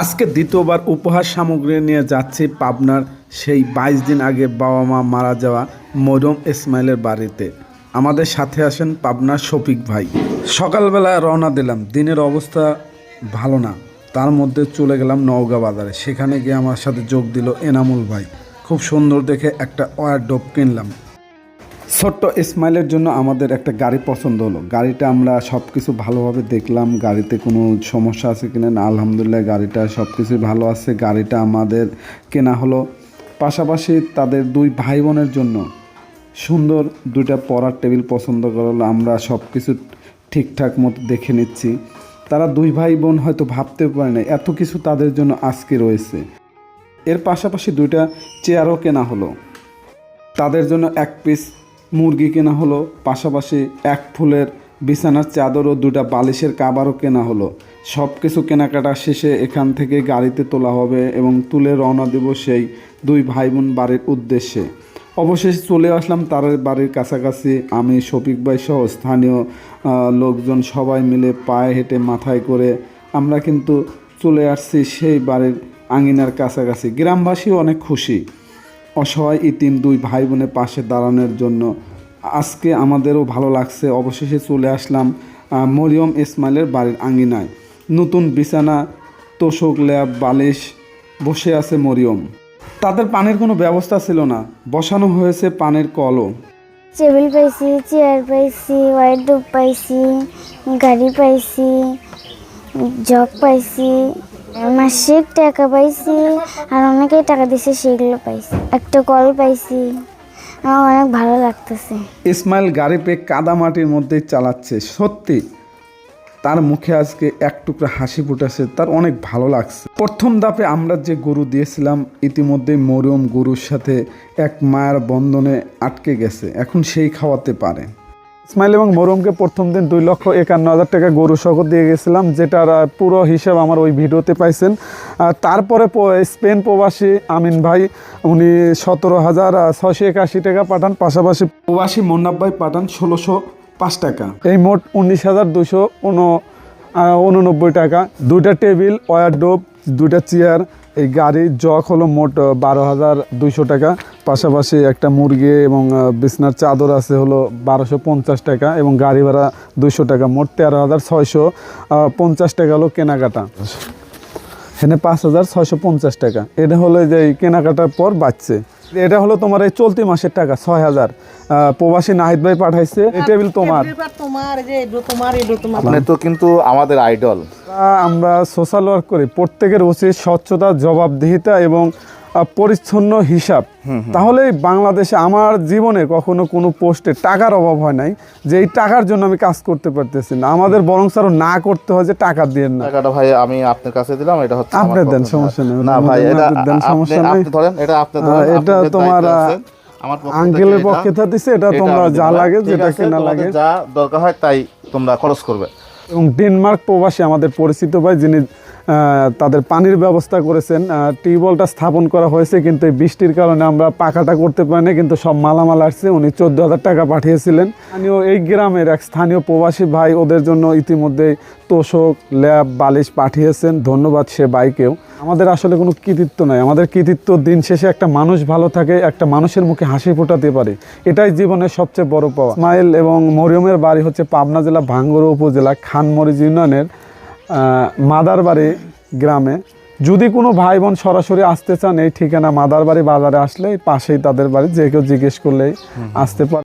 আজকে দ্বিতীয়বার উপহার সামগ্রী নিয়ে যাচ্ছি পাবনার সেই বাইশ দিন আগে বাবা মা মারা যাওয়া মরম ইসমাইলের বাড়িতে। আমাদের সাথে আসেন পাবনার শফিক ভাই। সকালবেলা রওনা দিলাম। দিনের অবস্থা ভালো না। তার মধ্যে চলে গেলাম নওগাঁ বাজারে। সেখানে গিয়ে আমার সাথে যোগ দিল এনামুল ভাই। খুব সুন্দর দেখে একটা ওয়ার ডোপ কিনলাম। ছোট্ট স্মাইলের জন্য আমাদের একটা গাড়ি পছন্দ হলো। গাড়িটা আমরা সব কিছু ভালোভাবে দেখলাম, গাড়িতে কোনো সমস্যা আছে কিনা না, আলহামদুলিল্লাহ গাড়িটা সব কিছুই ভালো আছে, গাড়িটা আমাদের কেনা হলো। পাশাপাশি তাদের দুই ভাই বোনের জন্য সুন্দর দুইটা পড়ার টেবিল পছন্দ করল, আমরা সব কিছু ঠিকঠাক মতো দেখে নিচ্ছি। তারা দুই ভাই বোন হয়তো ভাবতে পারে না, এত কিছু তাদের জন্য আজকে রয়েছে। এর পাশাপাশি দুইটা চেয়ারও কেনা হলো। তাদের জন্য এক পিস মুরগি কেনা হলো, পাশাপাশি এক ফুলের বিছানার চাদর ও দুটা বালিশের কাবারও কেনা হলো। সব কিছু কেনাকাটা শেষে এখান থেকে গাড়িতে তোলা হবে এবং তুলে রওনা দেব সেই দুই ভাই বোন বাড়ির উদ্দেশ্যে। অবশেষে চলে আসলাম তার বাড়ির কাছাকাছি। আমি, শফিক ভাই সহ স্থানীয় লোকজন সবাই মিলে পায়ে হেঁটে মাথায় করে আমরা কিন্তু চলে আসছি সেই বাড়ির আঙিনার কাছাকাছি। গ্রামবাসীও অনেক খুশি। অসহায় ইতিম দুই ভাই বোনের পাশে দাঁড়ানোর জন্য আজকে আমাদেরও ভালো লাগছে। অবশেষে চলে আসলাম মরিয়ম ইসমাইলের বাড়ির আঙিনায়। নতুন বিছানা, তোষক ল্যাব, বালিশ, বসে আছে মরিয়ম। তাদের পানির কোনো ব্যবস্থা ছিল না। বসানো হয়েছে পানির কলও। টেবিল পাইছি, চেয়ার পাইছি হোয়াইট ডুব পাইছি, গাড়ি পাইছি, জগ পাইছি। মাসিক টাকা পাইছি আর অনেকেই টাকা দিছে, সেগুলো পাইছি। একটা কল পাইছি। আমার অনেক ভালো লাগতেছে। ইসমাইল গাড়ি পেয়ে কাদা মাটির মধ্যে চালাচ্ছে। সত্যি, তার মুখে আজকে এক টুকরা হাসি ফুটেছে, তার অনেক ভালো লাগছে। প্রথম ধাপে আমরা যে গরু দিয়েছিলাম ইতিমধ্যে মরিয়ম গরুর সাথে এক মায়ের বন্ধনে আটকে গেছে। এখন সেই খাওয়াতে পারে। ইসমাইল এবং মরমকে প্রথম দিন দুই লক্ষ একান্ন হাজার টাকা গরু সহ দিয়ে গেছিলাম, যেটার পুরো হিসাব আমার ওই ভিডিওতে পাইছেন। তারপরে স্পেন প্রবাসী আমিন ভাই, উনি সতেরো হাজার ছয়শো একাশি টাকা পাঠান, পাশাপাশি প্রবাসী মোন্নাব ভাই পাঠান ষোলোশো পাঁচ টাকা। এই মোট উনিশ হাজার দুশো উননব্বই টাকা। দুইটা টেবিল ওয়ার ডোব দুইটা চেয়ার, এই গাড়ির জগ হলো মোট বারো হাজার দুইশো টাকা। পাশাপাশি একটা মুরগি এবং বিছনার চাদর আছে হলো বারোশো পঞ্চাশ টাকা এবং গাড়ি ভাড়া দুইশো টাকা মোট তেরো হাজার ছয়শো পঞ্চাশ টাকা হলো কেনাকাটা। এখানে পাঁচ হাজার ছয়শো পঞ্চাশ টাকা। এটা হলো যে এই কেনাকাটার পর বাঁচছে এটা হলো তোমার এই চলতি মাসের টাকা ছয় হাজার। প্রবাসী নাহিদ ভাই পাঠাইছে এই টেবিল তোমার। তো কিন্তু আমাদের আইডল। আমরা সোশ্যাল ওয়ার্ক করি। প্রত্যেকের উচিত স্বচ্ছতা জবাবদিহিতা এবং পরিচ্ছন্ন হিসাব তাহলে বাংলাদেশে আমার জীবনে কখনো কোনো পোস্টে টাকার অভাব হয় নাই যে এই টাকার জন্য আমি কাজ করতে পারতেছি না আমাদের বরং আরও না করতে হয় যে টাকা দিয়ে না টাকাটা ভাই আমি আপনার কাছে দিলাম এটা হচ্ছে আপনি দেন, সমস্যা নেই। না ভাই এটা দেন, সমস্যা নেই। আপনি ধরেন এটা আপনি ধরেন এটা তোমার, দায়িত্বে আমার পক্ষ আঙ্কেলের পক্ষে থাকতেছে, এটা তোমরা যা লাগে, যেটা কেনা লাগে। যা দরকার হয় তাই তোমরা খরচ করবে এবং ডেনমার্ক প্রবাসী আমাদের পরিচিত ভাই যিনি তাদের পানির ব্যবস্থা করেছেন। টিউবওয়েলটা স্থাপন করা হয়েছে কিন্তু এই বৃষ্টির কারণে আমরা পাকাটা করতে পারিনি, কিন্তু সব মালামাল আসছে। উনি চোদ্দ হাজার টাকা পাঠিয়েছিলেন। স্থানীয় এই গ্রামের এক স্থানীয় প্রবাসী ভাই ওদের জন্য ইতিমধ্যে তোষক, ল্যাব, বালিশ পাঠিয়েছেন। ধন্যবাদ সে বাইকেও আমাদের আসলে কোনো কৃতিত্ব নাই। আমাদের কৃতিত্ব দিন শেষে একটা মানুষ ভালো থাকে, একটা মানুষের মুখে হাসি ফোটাতে পারে। এটাই জীবনের সবচেয়ে বড় পাওয়া। ইসমাইল এবং মরিয়মের বাড়ি হচ্ছে পাবনা জেলা ভাঙ্গুড়া উপজেলা খানমরিজ ইউনিয়নের মাদারবাড়ি গ্রামে। যদি কোনো ভাই বোন সরাসরি আসতে চান এই ঠিকানা মাদারবাড়ি বাজারে আসলে পাশেই তাদের বাড়ি যে কেউ জিজ্ঞেস করলেই আসতে পারে।